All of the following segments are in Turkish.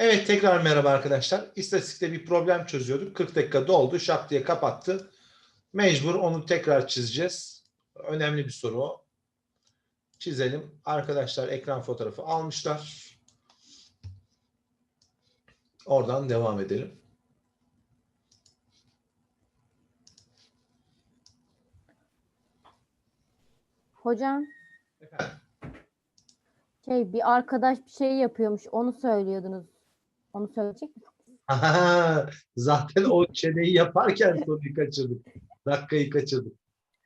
Evet tekrar merhaba arkadaşlar. İstatistikte bir problem çözüyorduk. 40 dakika doldu. Şak diye kapattı. Mecbur onu tekrar çizeceğiz. Önemli bir soru o. Çizelim. Arkadaşlar ekran fotoğrafı almışlar. Oradan devam edelim. Hocam Efendim? şey bir arkadaş bir şey yapıyormuş onu söylüyordunuz. Onu söyleyecek mi? Zaten o çeneyi yaparken soruyu kaçırdık. Dakikayı kaçırdık.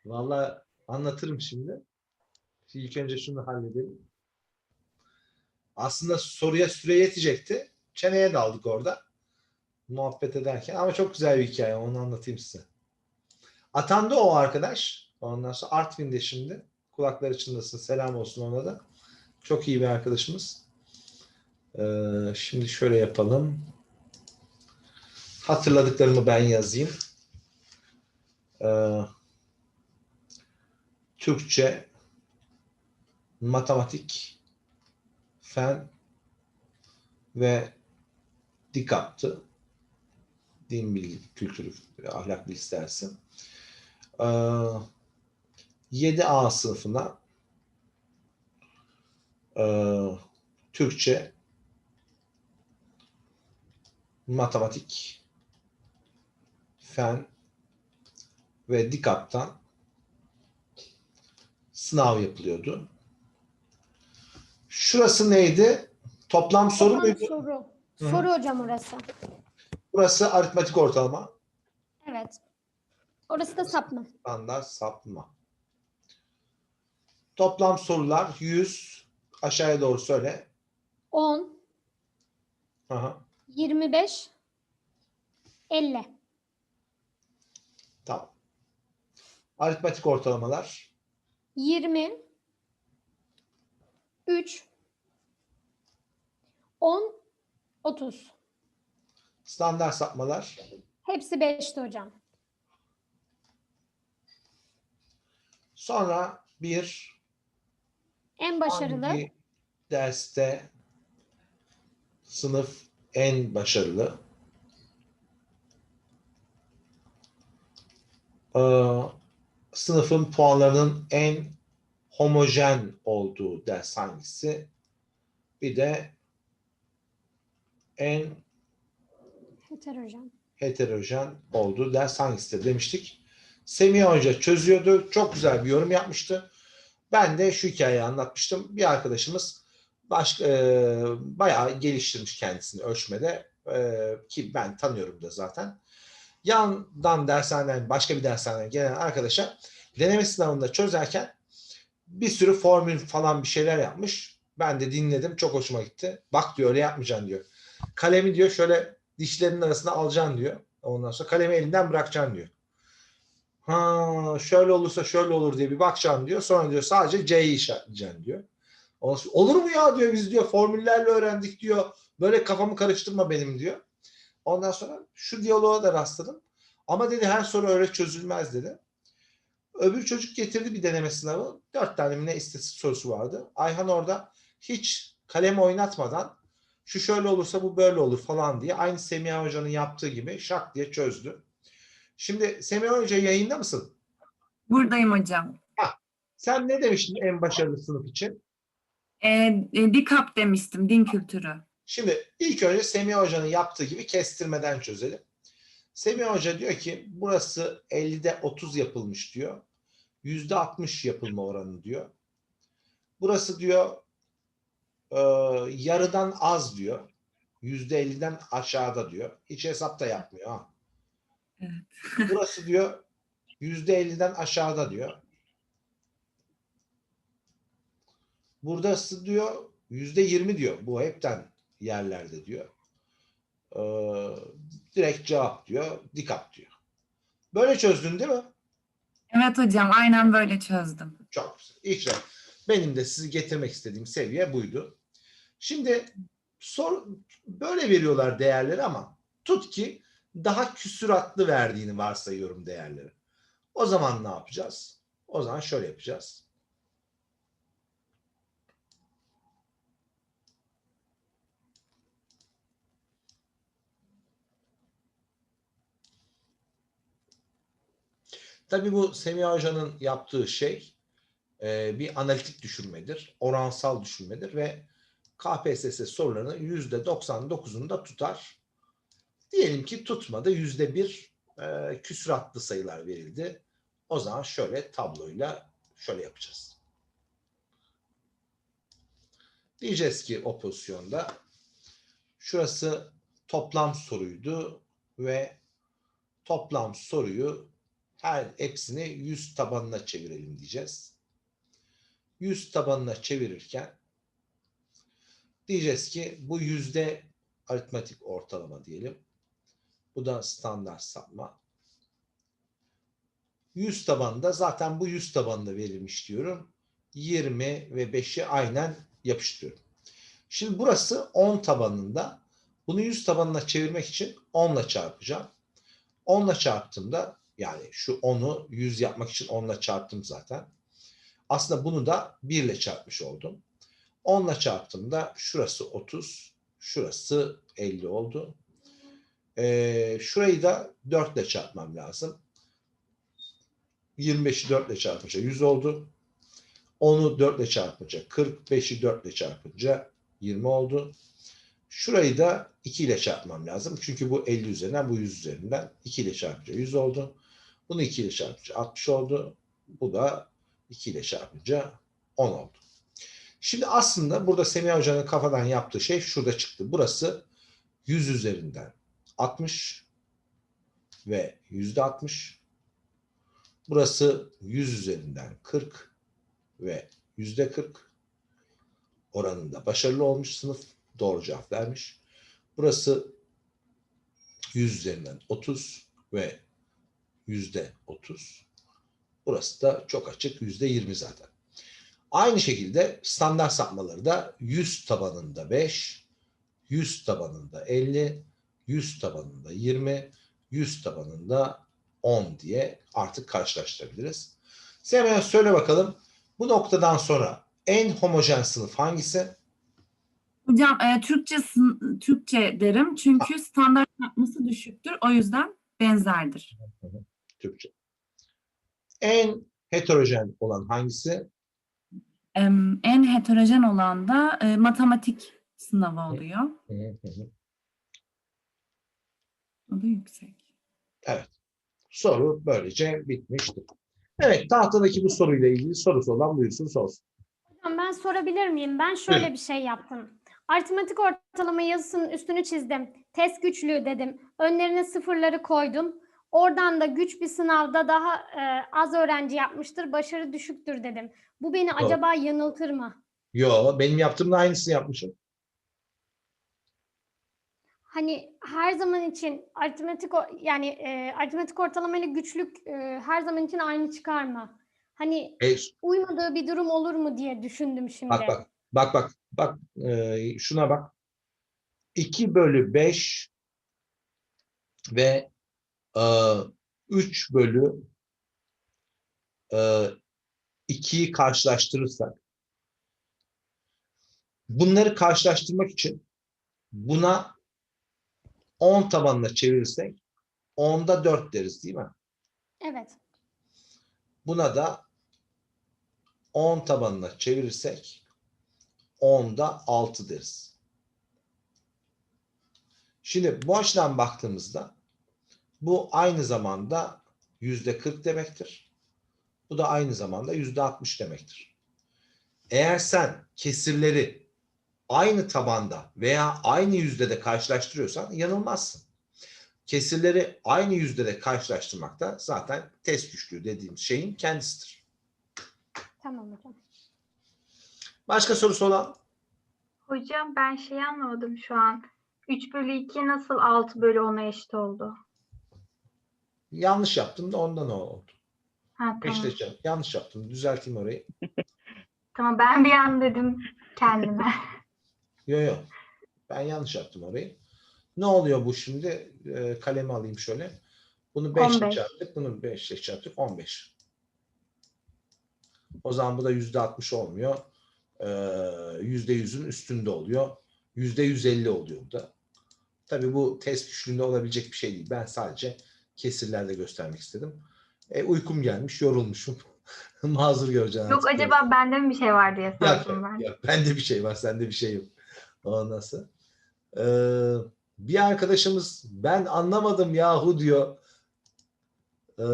Vallahi anlatırım. Şimdi İlk önce şunu halledelim. Aslında soruya süre yetecekti. Çeneye daldık orada. Muhabbet ederken. Ama çok güzel bir hikaye. Onu anlatayım size. Atandı o arkadaş. Ondan sonra Artvin'de şimdi. Kulakları çınlasın. Selam olsun ona da. Çok iyi bir arkadaşımız. Ee, şimdi şöyle yapalım. Hatırladıklarımı ben yazayım. Ee, Türkçe, matematik, fen ve dikaptı. Din bilgi, kültürü, ahlak bilgisi dersi. Ee, 7A sınıfına e, Türkçe, matematik, fen ve dikaptan sınav yapılıyordu. Şurası neydi? Toplam soru Tamam, muydu? soru. Hı. Soru hocam orası. Burası aritmetik ortalama. Evet. Orası da sapma. Standart sapma. Toplam sorular 100. Aşağıya doğru söyle. 10, Aha, 25, 50. tamam. Aritmetik ortalamalar 20, 3, 10, 30. standart sapmalar Hepsi 5'ti hocam. sonra bir En başarılı. derste sınıf en başarılı? Ee, sınıfın puanlarının en homojen olduğu ders hangisi? Bir de en Heterojen. heterojen olduğu ders hangisidir demiştik. Semih Hoca çözüyordu. Çok güzel bir yorum yapmıştı. Ben de şu hikayeyi anlatmıştım. Bir arkadaşımız başka, e, bayağı geliştirmiş kendisini ölçmede e, ki ben tanıyorum da zaten. Yandan dershaneden başka bir dershaneden gelen arkadaşa deneme sınavında çözerken bir sürü formül falan bir şeyler yapmış. Ben de dinledim. Çok hoşuma gitti. Bak diyor öyle yapmayacaksın diyor. Kalemi diyor şöyle dişlerinin arasına alacaksın diyor. Ondan sonra kalemi elinden bırakacaksın diyor. Ha şöyle olursa şöyle olur diye bir bakacaksın diyor. Sonra diyor sadece C'yi işaretleyeceksin diyor. Olur mu ya diyor biz diyor formüllerle öğrendik diyor. Böyle kafamı karıştırma benim diyor. Ondan sonra şu diyaloğa da rastladım. Ama dedi her soru öyle çözülmez dedi. Öbür çocuk getirdi bir deneme sınavı. Dört tane mi ne istatistik sorusu vardı. Ayhan orada hiç kalem oynatmadan şu şöyle olursa bu böyle olur falan diye aynı Semiha Hoca'nın yaptığı gibi şak diye çözdü. Şimdi Semiha Hoca yayında mısın? Buradayım hocam. Sen ne demiştin en başarılı sınıf için? Ee, e, dikap demiştim, din kültürü. Şimdi ilk önce Semih Hoca'nın yaptığı gibi kestirmeden çözelim. Semih Hoca diyor ki burası 50'de 30 yapılmış diyor. Yüzde 60 yapılma oranı diyor. Burası diyor e, yarıdan az diyor. Yüzde 50'den aşağıda diyor. Hiç hesap da yapmıyor ha. Evet. Burası diyor yüzde 50'den aşağıda diyor. Burası diyor yüzde 20 diyor. Bu hepten yerlerde diyor. Ee, direkt cevap diyor. Dikkat diyor. Böyle çözdün değil mi? Evet hocam, aynen böyle çözdüm. Çok güzel. İşte benim de sizi getirmek istediğim seviye buydu. Şimdi sor, böyle veriyorlar değerleri ama tut ki daha küsuratlı verdiğini varsayıyorum değerleri. O zaman ne yapacağız? O zaman şöyle yapacağız. Tabii bu Semih Hoca'nın yaptığı şey e, bir analitik düşürmedir, oransal düşürmedir ve KPSS sorularının %99'unda tutar. Diyelim ki tutmadı, %1 e, küsuratlı sayılar verildi. O zaman şöyle tabloyla şöyle yapacağız. Diyeceğiz ki o pozisyonda şurası toplam soruydu ve toplam soruyu her hepsini 100 tabanına çevirelim diyeceğiz. 100 tabanına çevirirken diyeceğiz ki bu yüzde aritmetik ortalama diyelim. Bu da standart sapma. 100 tabanda zaten bu 100 tabanında verilmiş diyorum. 20 ve 5'i aynen yapıştırıyorum. Şimdi burası 10 tabanında. Bunu 100 tabanına çevirmek için 10 ile çarpacağım. 10 ile çarptığımda yani şu 10'u 100 yapmak için 10 ile çarptım zaten. Aslında bunu da 1 ile çarpmış oldum. 10 ile çarptığımda şurası 30, şurası 50 oldu. Ee, şurayı da 4 ile çarpmam lazım. 25'i 4 ile çarpınca 100 oldu. 10'u 4 ile çarpınca 40, 5'i 4 ile çarpınca 20 oldu. Şurayı da 2 ile çarpmam lazım. Çünkü bu 50 üzerinden, bu 100 üzerinden 2 ile çarpınca 100 oldu. Bunu 2 ile çarpınca 60 oldu. Bu da 2 ile çarpınca 10 oldu. Şimdi aslında burada Semih Hoca'nın kafadan yaptığı şey şurada çıktı. Burası 100 üzerinden 60 ve yüzde 60. Burası 100 üzerinden 40 ve yüzde 40 oranında başarılı olmuş sınıf. Doğru cevap vermiş. Burası 100 üzerinden 30 ve yüzde 30. Burası da çok açık yüzde 20 zaten. Aynı şekilde standart sapmaları da 100 tabanında 5, 100 tabanında 50, 100 tabanında 20, 100 tabanında 10 diye artık karşılaştırabiliriz. Semih söyle bakalım bu noktadan sonra en homojen sınıf hangisi? Hocam e, Türkçe Türkçe derim çünkü standart yapması düşüktür. O yüzden benzerdir. Türkçe. En heterojen olan hangisi? En heterojen olan da e, matematik sınavı oluyor. O da yüksek. Evet. Soru böylece bitmiştir. Evet tahtadaki bu soruyla ilgili sorusu olan buyursun sorsun. Hocam ben sorabilir miyim? Ben şöyle Buyurun. bir şey yaptım. Aritmetik ortalama yazısının üstünü çizdim. Test güçlüğü dedim. Önlerine sıfırları koydum. Oradan da güç bir sınavda daha e, az öğrenci yapmıştır, başarı düşüktür dedim. Bu beni acaba yanıltır mı? Yo benim yaptığımda aynısını yapmışım. Hani her zaman için aritmetik yani e, aritmetik ortalamayla güçlük e, her zaman için aynı çıkar mı? Hani E, uymadığı bir durum olur mu diye düşündüm şimdi. bak bak bak bak bak e, şuna bak. 2 bölü 5 ve 3 bölü e, 2'yi karşılaştırırsak bunları karşılaştırmak için buna 10 tabanına çevirirsek 10'da 4 deriz değil mi? Evet. Buna da 10 tabanına çevirirsek 10'da 6 deriz. Şimdi bu açıdan baktığımızda bu aynı zamanda yüzde 40 demektir. Bu da aynı zamanda yüzde 60 demektir. Eğer sen kesirleri aynı tabanda veya aynı yüzdede karşılaştırıyorsan yanılmazsın. Kesirleri aynı yüzdede karşılaştırmak da zaten test güçlüğü dediğimiz şeyin kendisidir. Tamam hocam. Başka sorusu olan? Hocam ben şey anlamadım şu an. 3 bölü 2 nasıl 6 bölü 10'a eşit oldu? Yanlış yaptım da ondan o oldu. Ha tamam. Eşleşeceğim. Yanlış yaptım. Düzelteyim orayı. Tamam ben bir an dedim kendime. Yo yo. Ben yanlış yaptım orayı. Ne oluyor bu şimdi? Ee, kalemi alayım şöyle. Bunu 5 ile 15. çarptık. Bunu 5 ile çarptık. 15. O zaman bu da yüzde 60 olmuyor. Ee, Yüzde yüzün üstünde oluyor. Yüzde 150 oluyor bu da. Tabii bu test güçlüğünde olabilecek bir şey değil. Ben sadece kesirlerde göstermek istedim. E, uykum gelmiş, yorulmuşum. Mazur göreceksin. Yok acaba bende mi bir şey var diye Yok, sordum ben. yok, bende bir şey var, sende bir şey yok. Ondan sonra. Ee, bir arkadaşımız ben anlamadım yahu diyor. Ee,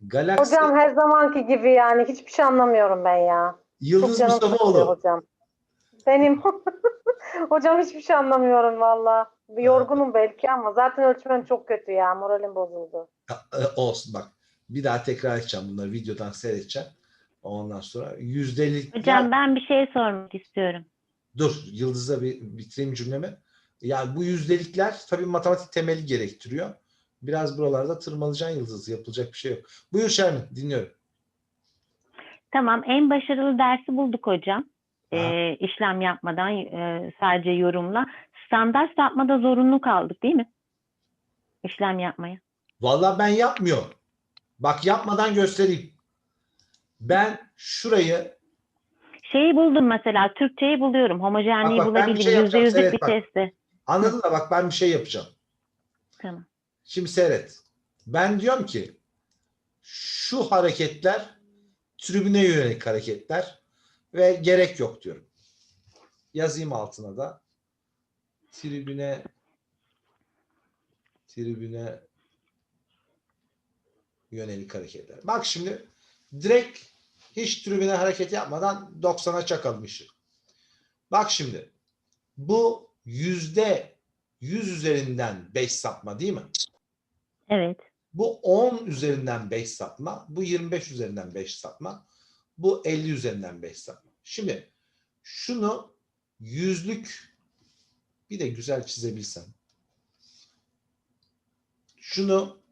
Galaxy Hocam her zamanki gibi yani hiçbir şey anlamıyorum ben ya. Yıldız Mustafaoğlu. hocam. Benim hocam hiçbir şey anlamıyorum valla. Yorgunum belki ama zaten ölçmem çok kötü ya. Moralim bozuldu. E, olsun bak. Bir daha tekrar edeceğim bunları videodan seyredeceğim. Ondan sonra yüzdelik Hocam ben bir şey sormak istiyorum. dur Yıldız'a bir bitireyim cümlemi. Yani bu yüzdelikler tabii matematik temeli gerektiriyor. Biraz buralarda tırmalayacaksın Yıldız. Yapılacak bir şey yok. Buyur Şermin dinliyorum. Tamam, en başarılı dersi bulduk hocam. Ee, işlem yapmadan e, sadece yorumla. Standart yapmada zorunlu kaldık değil mi? İşlem yapmaya. Vallahi ben yapmıyorum. Bak yapmadan göstereyim. Ben şurayı Şeyi buldum mesela, Türkçeyi buluyorum. Homojenliği Bak, bak, ben bir şey Yüzde yapacağım, yüzlük seyret bir bak. testte. anladın da bak ben bir şey yapacağım. Tamam. Şimdi seyret. Ben diyorum ki şu hareketler tribüne yönelik hareketler ve gerek yok diyorum. Yazayım altına da. Tribüne tribüne yönelik hareketler. Bak şimdi direkt hiç tribüne hareket yapmadan 90'a çakalım işi. Bak şimdi bu yüzde 100 üzerinden 5 sapma değil mi? Evet. Bu 10 üzerinden 5 sapma, bu 25 üzerinden 5 sapma, bu 50 üzerinden 5 sapma. Şimdi şunu yüzlük bir de güzel çizebilsem. Şunu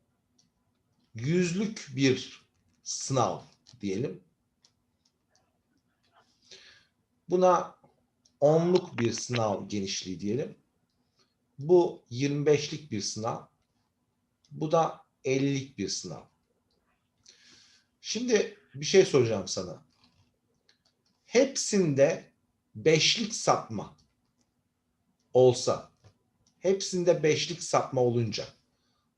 yüzlük bir sınav diyelim. Buna onluk bir sınav genişliği diyelim. Bu 25'lik bir sınav. Bu da 50'lik bir sınav. Şimdi bir şey soracağım sana. Hepsinde beşlik sapma olsa, hepsinde beşlik sapma olunca,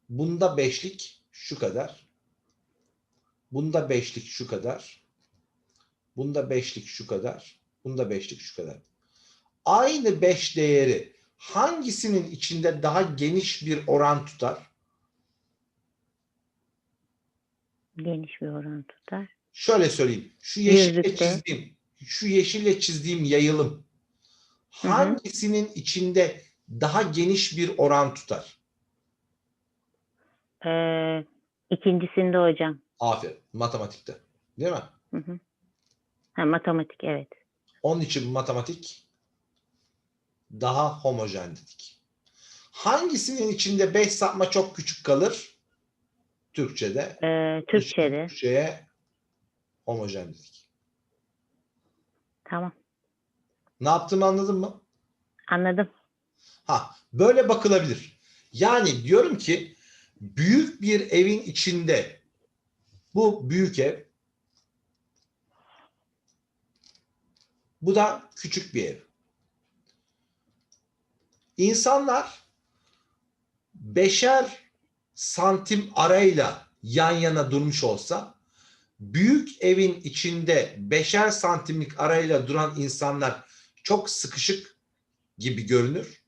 bunda beşlik şu kadar, bunda beşlik şu kadar, bunda beşlik şu kadar, bunda beşlik şu kadar. Aynı beş değeri hangisinin içinde daha geniş bir oran tutar? Geniş bir oran tutar. Şöyle söyleyeyim. Şu yeşille çizdiğim, şu yeşille çizdiğim yayılım Hı hı. hangisinin içinde daha geniş bir oran tutar? Ee, ikincisinde hocam. Aferin. Matematikte. Değil mi? Hı hı. Ha, matematik evet. Onun için matematik daha homojen dedik. Hangisinin içinde 5 sapma çok küçük kalır? Türkçe'de. Ee, Türkçe'de. Türkçe'ye homojen dedik. Tamam. Ne yaptığımı anladın mı? Anladım. Ha, böyle bakılabilir. Yani diyorum ki büyük bir evin içinde bu büyük ev bu da küçük bir ev. İnsanlar beşer santim arayla yan yana durmuş olsa büyük evin içinde beşer santimlik arayla duran insanlar çok sıkışık gibi görünür.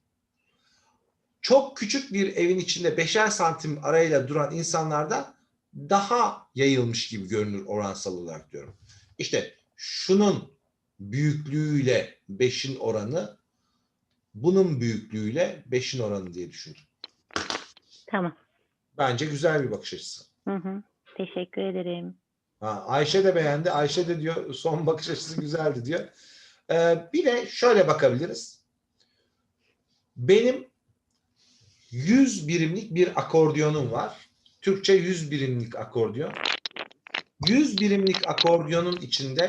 Çok küçük bir evin içinde beşer santim arayla duran insanlarda daha yayılmış gibi görünür oransal olarak diyorum. İşte şunun büyüklüğüyle 5'in oranı bunun büyüklüğüyle 5'in oranı diye düşündüm. Tamam. Bence güzel bir bakış açısı. Hı hı. Teşekkür ederim. Ha, Ayşe de beğendi. Ayşe de diyor son bakış açısı güzeldi diyor. Ee, bir de şöyle bakabiliriz. Benim 100 birimlik bir akordiyonum var. Türkçe 100 birimlik akordiyon. 100 birimlik akordiyonun içinde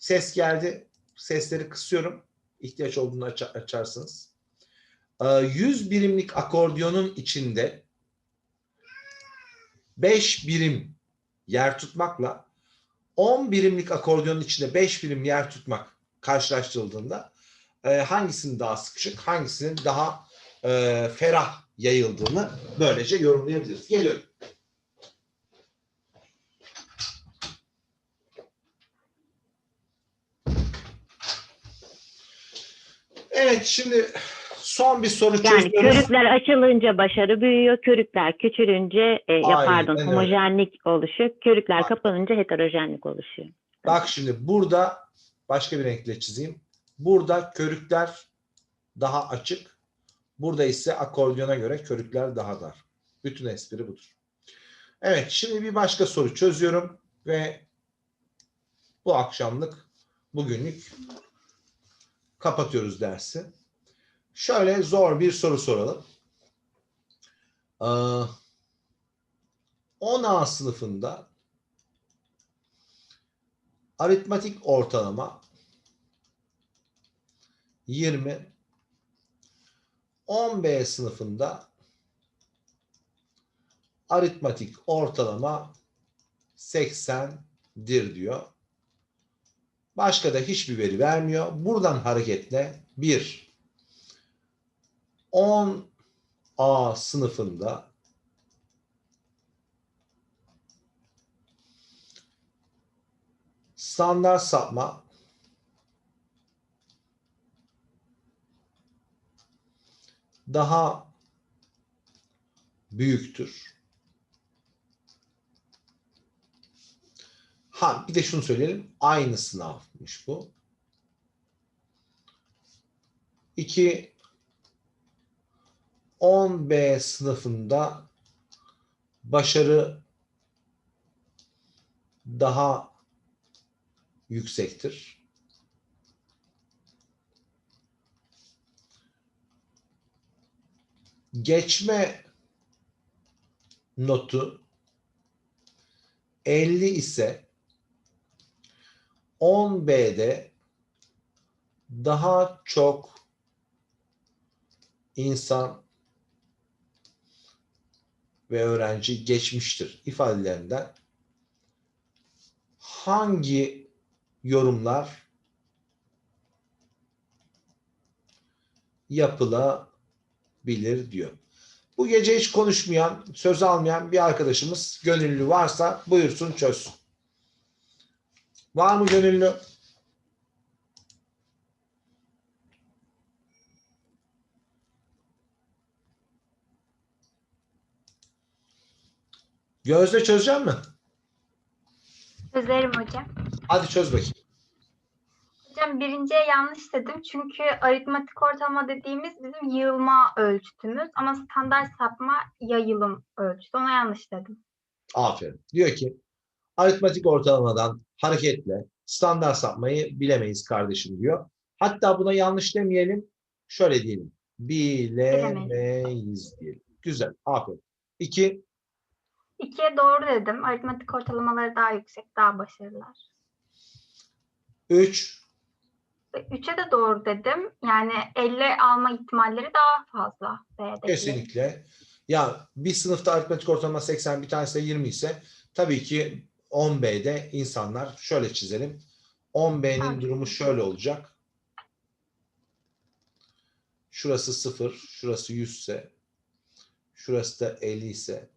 ses geldi. Sesleri kısıyorum. İhtiyaç olduğunu aça- açarsınız. Ee, 100 birimlik akordiyonun içinde 5 birim yer tutmakla 10 birimlik akordiyonun içinde 5 birim yer tutmak karşılaştırıldığında e, hangisinin daha sıkışık, hangisinin daha e, ferah yayıldığını böylece yorumlayabiliriz. Geliyorum. Evet şimdi son bir soru Yani çözüyoruz. körükler açılınca başarı büyüyor, körükler küçülünce e, ya pardon öyle. homojenlik oluşuyor, körükler Aynen. kapanınca heterojenlik oluşuyor. Bak şimdi burada başka bir renkle çizeyim. Burada körükler daha açık. Burada ise akordiyona göre körükler daha dar. Bütün espri budur. Evet şimdi bir başka soru çözüyorum ve bu akşamlık bugünlük kapatıyoruz dersi. Şöyle zor bir soru soralım. Ee, 10A sınıfında aritmatik ortalama 20 10B sınıfında aritmatik ortalama 80'dir diyor. Başka da hiçbir veri vermiyor. Buradan hareketle 1 10A sınıfında standart sapma daha büyüktür. Ha bir de şunu söyleyelim. Aynı sınavmış bu. İki 10B sınıfında başarı daha yüksektir. Geçme notu 50 ise 10B'de daha çok insan ve öğrenci geçmiştir ifadelerinden hangi yorumlar yapılabilir diyor. Bu gece hiç konuşmayan, söz almayan bir arkadaşımız gönüllü varsa buyursun çözsün. Var mı gönüllü? Gözde çözecek mi? Çözerim hocam. Hadi çöz bakayım. Hocam birinciye yanlış dedim çünkü aritmatik ortalama dediğimiz bizim yığılma ölçütümüz ama standart sapma yayılım ölçütü. Ona yanlış dedim. Aferin. Diyor ki aritmatik ortalamadan hareketle standart sapmayı bilemeyiz kardeşim diyor. Hatta buna yanlış demeyelim. Şöyle diyelim. Bilemeyiz diyelim. Güzel. Aferin. İki. İkiye doğru dedim. Aritmatik ortalamaları daha yüksek, daha başarılılar. Üç. Üçe de doğru dedim. Yani 50 alma ihtimalleri daha fazla. B'dekilerin. Kesinlikle. Ya bir sınıfta aritmetik ortalama 80 bir tanesi de 20 ise tabii ki 10B'de insanlar şöyle çizelim. 10B'nin Tamam. durumu şöyle olacak. Şurası 0, şurası 100 ise şurası da 50 ise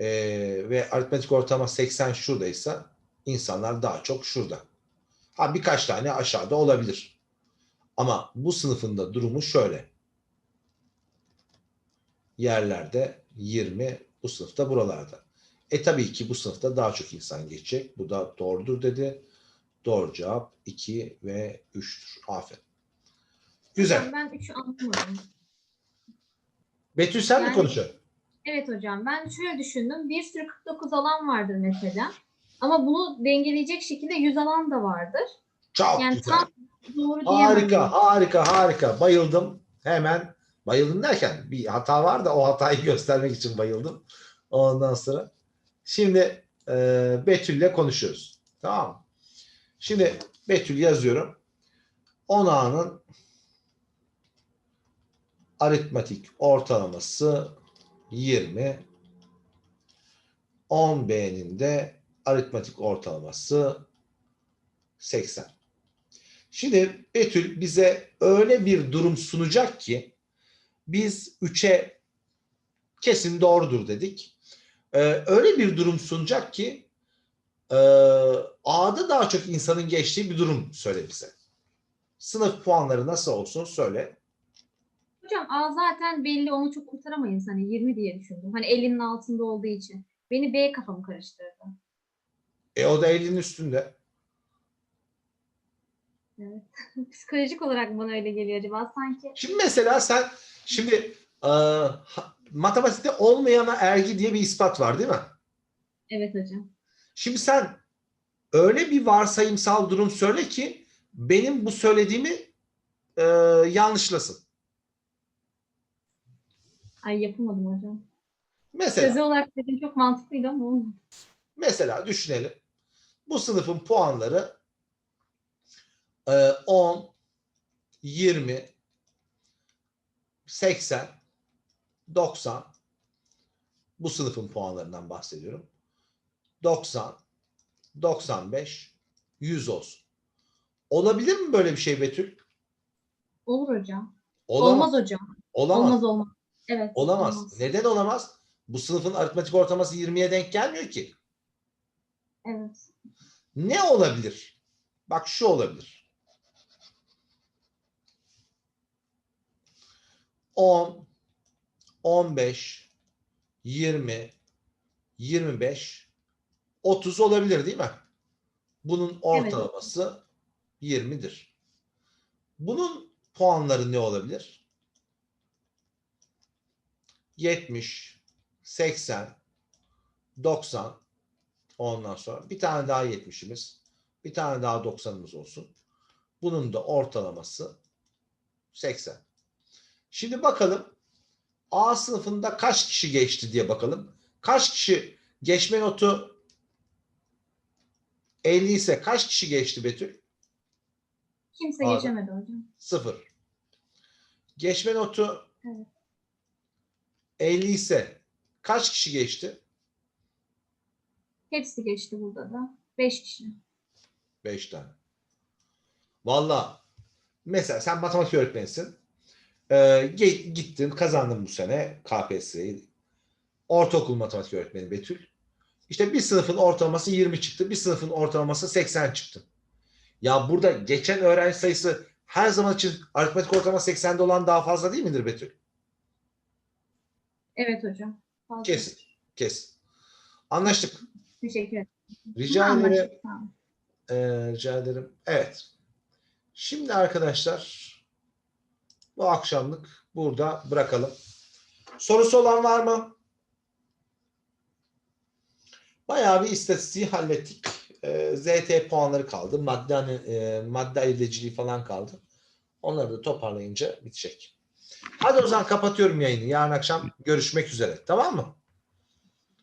eee, ve aritmetik ortalama 80 şuradaysa insanlar daha çok şurada. Ha birkaç tane aşağıda olabilir. Ama bu sınıfında durumu şöyle yerlerde 20, bu sınıfta buralarda. E tabii ki bu sınıfta daha çok insan geçecek. Bu da doğrudur dedi. Doğru cevap 2 ve 3'tür. Aferin. Güzel. Ben 3'ü anlamadım. Betül sen mi Yani- konuşuyorsun? Evet hocam ben şöyle düşündüm. Bir sürü 49 alan vardır mesela. Ama bunu dengeleyecek şekilde 100 alan da vardır. Çok Yani güzel. tam doğru. Harika, harika, harika. Bayıldım. Hemen bayıldım derken bir hata var da o hatayı göstermek için bayıldım. Ondan sonra şimdi e, Betül'le konuşuyoruz. Tamam mı? Şimdi Betül yazıyorum. 10A'nın aritmatik ortalaması 20. 10B'nin de aritmatik ortalaması 80. Şimdi Betül bize öyle bir durum sunacak ki biz 3'e kesin doğrudur dedik. Ee, öyle bir durum sunacak ki e, A'da daha çok insanın geçtiği bir durum söyle bize. Sınıf puanları nasıl olsun söyle. Hocam A zaten belli onu çok kurtaramayız. Hani 20 diye düşündüm. Hani 50'nin altında olduğu için. Beni B kafamı karıştırdı. E o da 50'nin üstünde. Psikolojik olarak bana öyle geliyor acaba. Sanki Şimdi mesela sen şimdi e, matematikte olmayana ergi diye bir ispat var değil mi? evet hocam. Şimdi sen öyle bir varsayımsal durum söyle ki benim bu söylediğimi e, yanlışlasın. Ay yapamadım hocam. Mesela Sözü olarak dedim çok mantıklıydı ama olmadı. Mesela düşünelim. Bu sınıfın puanları e, 10, 20, 80, 90. Bu sınıfın puanlarından bahsediyorum. 90, 95, 100 olsun. Olabilir mi böyle bir şey Betül? Olur hocam. Olamaz. Olmaz hocam. Olamaz. Olmaz olmaz. Evet. Olamaz. Neden olamaz? Bu sınıfın aritmetik ortalaması 20'ye denk gelmiyor ki. Evet. Ne olabilir? Bak şu olabilir. 10, 15, 20, 25, 30 olabilir değil mi? Bunun ortalaması 20'dir. Bunun puanları ne olabilir? 70, 80, 90, Ondan sonra bir tane daha 70'imiz, bir tane daha 90'ımız olsun. Bunun da ortalaması 80. Şimdi bakalım A sınıfında kaç kişi geçti diye bakalım. Kaç kişi geçme notu 50 ise kaç kişi geçti Betül? Kimse Abi. geçemedi hocam. Sıfır. Geçme notu Evet. 50 ise kaç kişi geçti? Hepsi geçti burada da. 5 kişi. 5 tane. Valla mesela sen matematik öğretmenisin. Ee, gittin kazandın bu sene KPSS'yi. Ortaokul matematik öğretmeni Betül. İşte bir sınıfın ortalaması 20 çıktı. Bir sınıfın ortalaması 80 çıktı. Ya burada geçen öğrenci sayısı her zaman için aritmetik ortalama 80'de olan daha fazla değil midir Betül? Evet hocam. Fazla. Kesin. Kesin. Anlaştık. Teşekkür ederim. Rica ederim. tamam. Ee, rica ederim. Evet. Şimdi arkadaşlar bu akşamlık burada bırakalım. Sorusu olan var mı? Bayağı bir istatistiği hallettik. Ee, ZT puanları kaldı. Madde, hani, e, madde ayırıcılığı falan kaldı. Onları da toparlayınca bitecek. Hadi o zaman kapatıyorum yayını. Yarın akşam görüşmek üzere. Tamam mı?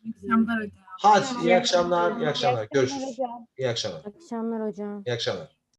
İyi akşamlar hocam. Hadi iyi akşamlar. iyi akşamlar. İyi Görüşürüz. İyi akşamlar. Akşamlar hocam. İyi akşamlar.